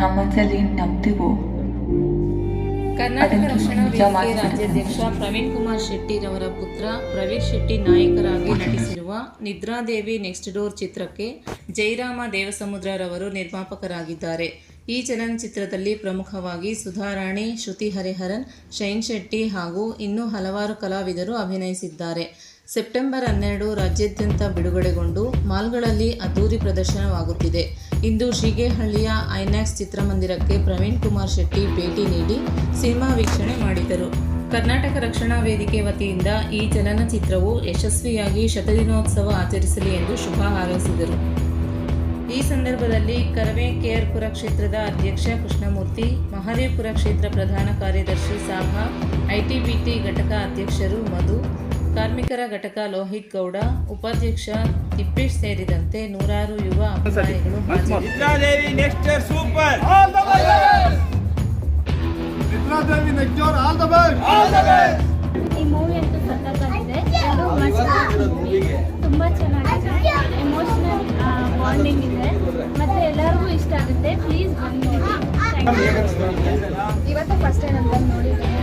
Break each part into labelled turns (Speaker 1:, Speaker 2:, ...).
Speaker 1: ನಮ್ಮಲ್ಲಿ ನಂಬ್ತೀವೋ
Speaker 2: ಕರ್ನಾಟಕ ರಕ್ಷಣಾ ವೇದಿಕೆ. ರಾಜ್ಯಾಧ್ಯಕ್ಷ ಪ್ರವೀಣ್ ಕುಮಾರ್ ಶೆಟ್ಟಿರವರ ಪುತ್ರ ಪ್ರವೀಣ್ ಶೆಟ್ಟಿ ನಾಯಕರಾಗಿ ನಟಿಸಿರುವ ನಿದ್ರಾದೇವಿ ನೆಕ್ಸ್ಟ್ ಡೋರ್ ಚಿತ್ರಕ್ಕೆ ಜಯರಾಮ ದೇವಸಮುದ್ರರವರು ನಿರ್ಮಾಪಕರಾಗಿದ್ದಾರೆ. ಈ ಚಲನಚಿತ್ರದಲ್ಲಿ ಪ್ರಮುಖವಾಗಿ ಸುಧಾರಾಣಿ ಶ್ರುತಿ ಹರಿಹರನ್ ಶೈನ್ ಶೆಟ್ಟಿ ಹಾಗೂ ಇನ್ನೂ ಹಲವಾರು ಕಲಾವಿದರು ಅಭಿನಯಿಸಿದ್ದಾರೆ. ಸೆಪ್ಟೆಂಬರ್ ಹನ್ನೆರಡು ರಾಜ್ಯಾದ್ಯಂತ ಬಿಡುಗಡೆಗೊಂಡು ಮಾಲ್ಗಳಲ್ಲಿ ಅದ್ದೂರಿ ಪ್ರದರ್ಶನವಾಗುತ್ತಿದೆ. ಇಂದು ಶಿಗೇಹಳ್ಳಿಯ ಐನ್ಯಾಕ್ಸ್ ಚಿತ್ರಮಂದಿರಕ್ಕೆ ಪ್ರವೀಣ್ ಕುಮಾರ್ ಶೆಟ್ಟಿ ಭೇಟಿ ನೀಡಿ ಸಿನಿಮಾ ವೀಕ್ಷಣೆ ಮಾಡಿದರು. ಕರ್ನಾಟಕ ರಕ್ಷಣಾ ವೇದಿಕೆ ವತಿಯಿಂದ ಈ ಚಲನಚಿತ್ರವು ಯಶಸ್ವಿಯಾಗಿ ಶತದಿನೋತ್ಸವ ಆಚರಿಸಲಿ ಎಂದು ಶುಭ ಹಾರೈಸಿದರು. ಈ ಸಂದರ್ಭದಲ್ಲಿ ಕರವೇ ಕೆಆರ್ಪುರ ಕ್ಷೇತ್ರದ ಅಧ್ಯಕ್ಷ ಕೃಷ್ಣಮೂರ್ತಿ, ಮಹದೇವಪುರ ಕ್ಷೇತ್ರ ಪ್ರಧಾನ ಕಾರ್ಯದರ್ಶಿ ಸಾಹಾ ಐಟಿಬಿಟಿ ಘಟಕ ಅಧ್ಯಕ್ಷರು ಮಧು ಕಾರ್ಮಿಕರ ಘಟಕ ಲೋಹಿತ್ ಗೌಡ ಉಪಾಧ್ಯಕ್ಷ ತಿಪ್ಪೇಶ್ ಸೇರಿದಂತೆ ನೂರಾರು ಯುವ ಅಭಿಮಾನಿಗಳು
Speaker 3: ಈ ಮೂವಿ ಅಂತೂ ಸಖತ್ತಾಗಿದೆ. ತುಂಬ ಚೆನ್ನಾಗಿದೆ. ಎಮೋಷನಲ್ ಬಾಂಡಿಂಗ್ ಇದೆ. ಮತ್ತೆ ಎಲ್ಲರಿಗೂ ಇಷ್ಟ ಆಗುತ್ತೆ. ಪ್ಲೀಸ್ ಬಂದು
Speaker 4: ಇವತ್ತು ಫಸ್ಟ್ ಟೈಮ್ ಅಂತ ನೋಡಿದ್ದೀನಿ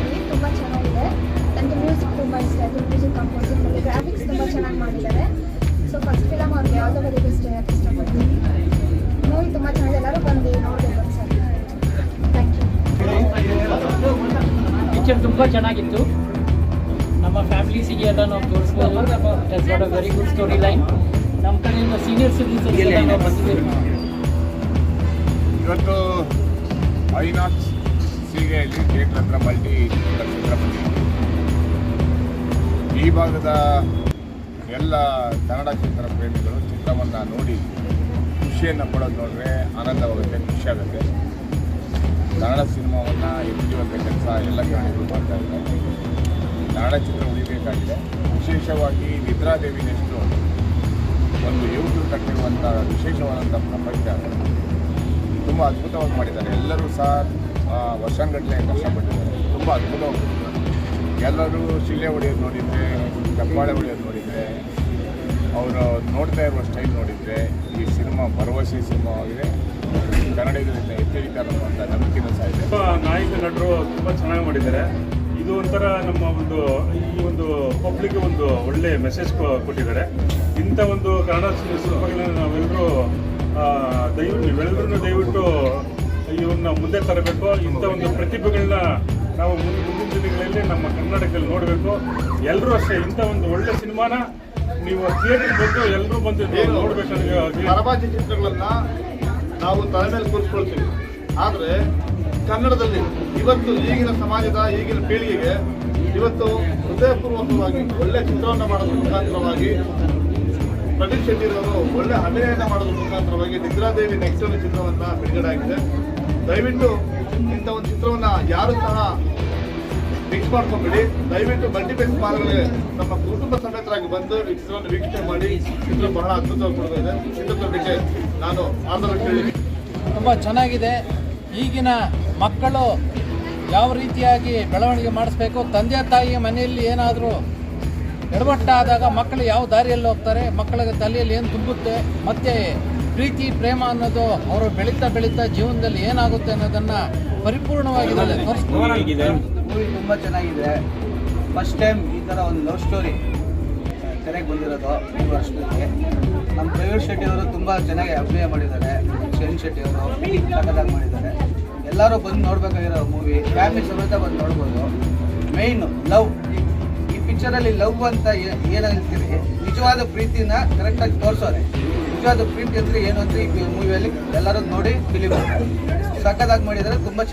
Speaker 4: ಮ್ಯೂಸಿಕ್ ತುಂಬ ಇಷ್ಟ ಆಯಿತು ಮ್ಯೂಸಿಕ್ ಕಂಪೋಸಿಂಗ್ ಮತ್ತು ಗ್ರಾಫಿಕ್ಸ್ ತುಂಬ ಚೆನ್ನಾಗಿ ಮಾಡಿದ್ದಾರೆ. ಸೊ ಫಸ್ಟ್ ಫಿಲಮ್ ಅವ್ರಿಗೆ ಯಾವುದೋ ಬರೀ ಇಷ್ಟ ಹೇಳಕ್ಕೆ ಇಷ್ಟಪಡ್ತೀನಿ ಮೂವಿ ತುಂಬ ಚೆನ್ನಾಗಿದೆ. ಎಲ್ಲರೂ ಬಂದು ನೋಡಬೇಕು ಸರ್ ಥ್ಯಾಂಕ್ ಯು
Speaker 5: ಪಿಕ್ಚರ್ ತುಂಬ ಚೆನ್ನಾಗಿತ್ತು. ನಮ್ಮ ಫ್ಯಾಮಿಲೀಸಿಗೆ ಎಲ್ಲ ನಾವು ತೋರಿಸ್ಬೋದು. It's what a very good story line ನಮ್ಮ ಕಡೆಯಿಂದ ಸೀನಿಯರ್ ಸಿಟಿಸನ್ಸ್ ಎಲ್ಲ ನಾವು ಬಂದಿದ್ದೀವಿ.
Speaker 6: ಇವತ್ತು ಐನಾಕ್ಸ್ ಸೀಗೆಯಲ್ಲಿ ಥಿಯೇಟ್ರ್ ಹತ್ರ ಮಲ್ಟಿ ಭಾಗದ ಎಲ್ಲ ಕನ್ನಡ ಚಿತ್ರ ಪ್ರೇಮಿಗಳು ಚಿತ್ರವನ್ನು ನೋಡಿ ಖುಷಿಯನ್ನು ಪಡೋದು ನೋಡಿದ್ರೆ ಆನಂದವಾಗುತ್ತೆ ಖುಷಿ ಆಗುತ್ತೆ. ಕನ್ನಡ ಸಿನಿಮಾವನ್ನು ಎತ್ತಿರುವಂಥ ಕೆಲಸ ಎಲ್ಲ ಕನ್ನಡಿಗರು ಮಾಡ್ತಾ ಇದ್ದಾರೆ ಕನ್ನಡ ಚಿತ್ರ ಉಳಿಬೇಕಾಗಿದೆ. ವಿಶೇಷವಾಗಿ ನಿದ್ರಾದೇವಿ ನೆಷ್ಟು ಒಂದು ಯುವಕರು ಕಟ್ಟಿರುವಂಥ ವಿಶೇಷವಾದಂಥ ಪ್ರಪಂಚ. ತುಂಬ ಅದ್ಭುತವಾಗಿ ಮಾಡಿದ್ದಾರೆ. ಎಲ್ಲರೂ ಸಹ ಆ, ವರ್ಷಾನುಗಟ್ಟಲೆ ಕಷ್ಟಪಟ್ಟಿದ್ದಾರೆ. ತುಂಬ ಅದ್ಭುತವಾಗಿ. ಎಲ್ಲರೂ ಶಿಲೆ ಹೊಡೆಯೋದು ನೋಡಿದರೆ ಚಪ್ಪಾಳೆ ಹೊಡೆಯೋದು ನೋಡಿದರೆ, ಅವರು ನೋಡ್ತಾ ಇರುವ ಸ್ಟೈಲ್ ನೋಡಿದರೆ, ಈ ಸಿನಿಮಾ ಭರವಸೆ ಸಿನಿಮಾವಾಗಿದೆ ಕನ್ನಡಿಗರಿಂದ ಎತ್ತರಿತಾರೆ ಅನ್ನುವಂಥ ನಂಬಿಕೆನೂ ಸಹ ಇದೆ.
Speaker 7: ನಾಯಕ ನಟರು ತುಂಬ ಚೆನ್ನಾಗಿ ಮಾಡಿದ್ದಾರೆ. ಇದು ಒಂಥರ ನಮ್ಮ ಒಂದು, ಈ ಒಂದು ಪಬ್ಲಿಕ್ ಒಂದು ಒಳ್ಳೆ ಮೆಸೇಜ್ ಕೊಟ್ಟಿದ್ದಾರೆ. ಇಂಥ ಒಂದು ಕನ್ನಡ ಸಿನಿಮಾಗಳನ್ನ ನಾವೆಲ್ಲರೂ ದಯವಿಟ್ಟು ನೀವೆಲ್ಲರೂ ದಯವಿಟ್ಟು ಇವನ್ನ ಮುಂದೆ ತರಬೇಕು. ಇಂಥ ಒಂದು ಪ್ರತಿಭೆಗಳನ್ನ ನಾವು ಮುಂದೆ ಮುಂದಿನ ದಿನಗಳಲ್ಲಿ ನಮ್ಮ ಕರ್ನಾಟಕದಲ್ಲಿ ನೋಡಬೇಕು. ಎಲ್ಲರೂ ಅಷ್ಟೇ ಇಂಥ ಒಂದು ಒಳ್ಳೆ ಸಿನಿಮಾನ ನೀವು ಥಿಯೇಟರ್ ಬಂದು ಎಲ್ಲರೂ ಬಂದು ನೋಡ್ಬೇಕು
Speaker 6: ಪರಭಾಷೆ ಚಿತ್ರಗಳನ್ನ ನಾವು ತಲೆ ಮೇಲೆ ಕೂರಿಸ್ಕೊಳ್ತೀವಿ. ಆದರೆ ಕನ್ನಡದಲ್ಲಿ ಇವತ್ತು ಈಗಿನ ಸಮಾಜದ ಈಗಿನ ಪೀಳಿಗೆಗೆ ಇವತ್ತು ಹೃದಯಪೂರ್ವಕವಾಗಿ ಒಳ್ಳೆ ಚಿತ್ರವನ್ನು ಮಾಡೋದ್ರ ಮುಖಾಂತರವಾಗಿ ಪ್ರದೀಪ್ ಶೆಟ್ಟಿರವರು ಒಳ್ಳೆ ಅಭಿನಯನ ಮಾಡೋದ್ರ ಮುಖಾಂತರವಾಗಿ ನಿದ್ರಾದೇವಿ ನೆಕ್ಸ್ಟ್ ಒಂದು ಚಿತ್ರವನ್ನು ಬಿಡುಗಡೆ ಆಗಿದೆ. ದಯವಿಟ್ಟು ಇಂಥ ಒಂದು ಚಿತ್ರವನ್ನು ಯಾರು ಸಹ ಮಿಕ್ಸ್ ಮಾಡ್ಕೊಂಡ್ಬಿಡಿ ದಯವಿಟ್ಟು ಮಲ್ಟಿಪ್ಲೆಕ್ಸ್ ಮಾಲ್ಗಳಿಗೆ ನಮ್ಮ ಕುಟುಂಬ ಸಮೇತರಾಗಿ ಬಂದು ಈ ಚಿತ್ರವನ್ನು ವೀಕ್ಷಣೆ ಮಾಡಿ. ಚಿತ್ರ ಬಹಳ ಅದ್ಭುತವಾಗಿ ಕೊಡ್ತಾ ಇದೆ ನಾನು ಆಂಧ್ರ ಕೇಳಿ
Speaker 5: ತುಂಬ ಚೆನ್ನಾಗಿದೆ. ಈಗಿನ ಮಕ್ಕಳು ಯಾವ ರೀತಿಯಾಗಿ ಬೆಳವಣಿಗೆ ಮಾಡಿಸ್ಬೇಕು? ತಂದೆ ತಾಯಿಯ ಮನೆಯಲ್ಲಿ ಏನಾದರೂ ಎಡವಟ್ಟಾದಾಗ ಮಕ್ಕಳು ಯಾವ ದಾರಿಯಲ್ಲಿ ಹೋಗ್ತಾರೆ ಮಕ್ಕಳ ತಲೆಯಲ್ಲಿ ಏನು ತುಂಬುತ್ತೆ ಮತ್ತು ಪ್ರೀತಿ ಪ್ರೇಮ ಅನ್ನೋದು ಅವರು ಬೆಳೀತಾ ಬೆಳೀತಾ ಜೀವನದಲ್ಲಿ ಏನಾಗುತ್ತೆ ಅನ್ನೋದನ್ನು ಪರಿಪೂರ್ಣವಾಗಿ
Speaker 8: ಮೂವಿ ತುಂಬ ಚೆನ್ನಾಗಿದೆ. ಫಸ್ಟ್ ಟೈಮ್ ಈ ಥರ ಒಂದು ಲವ್ ಸ್ಟೋರಿ ತೆರೆಗೆ ಬಂದಿರೋದು ಈ ವರ್ಷದಲ್ಲಿ ನಮ್ಮ ಪ್ರವೀಣ್ ಶೆಟ್ಟಿ ಅವರು ತುಂಬ ಚೆನ್ನಾಗಿ ಅಭಿನಯ ಮಾಡಿದ್ದಾರೆ. ಶರಣ್ ಶೆಟ್ಟಿ ಅವರು ಮಾಡಿದ್ದಾರೆ. ಎಲ್ಲರೂ ಬಂದು ನೋಡಬೇಕಾಗಿರೋ ಮೂವಿ ಫ್ಯಾಮಿಲಿ ಸಮೇತ ಬಂದು ನೋಡ್ಬೋದು. ಮೇಯ್ನು ಲವ್ ಪಿಕ್ಚರಲ್ಲಿ ಲವ್ ಅಂತ ಏನು ಹೇಳ್ತೀರಿ ನಿಜವಾದ ಪ್ರೀತಿನ ಕರೆಕ್ಟಾಗಿ ತೋರಿಸೋರೆ. ನಿಜವಾದ ಪ್ರೀತಿ ಅಂದ್ರೆ ಏನು ಅಂತ ಈ ಮೂವಿಯಲ್ಲಿ ಎಲ್ಲರೂ ನೋಡಿ ಫಿಲಿಮ್ ಸಕ್ಕದಾಗಿ ಮಾಡಿದರೆ, ತುಂಬಾ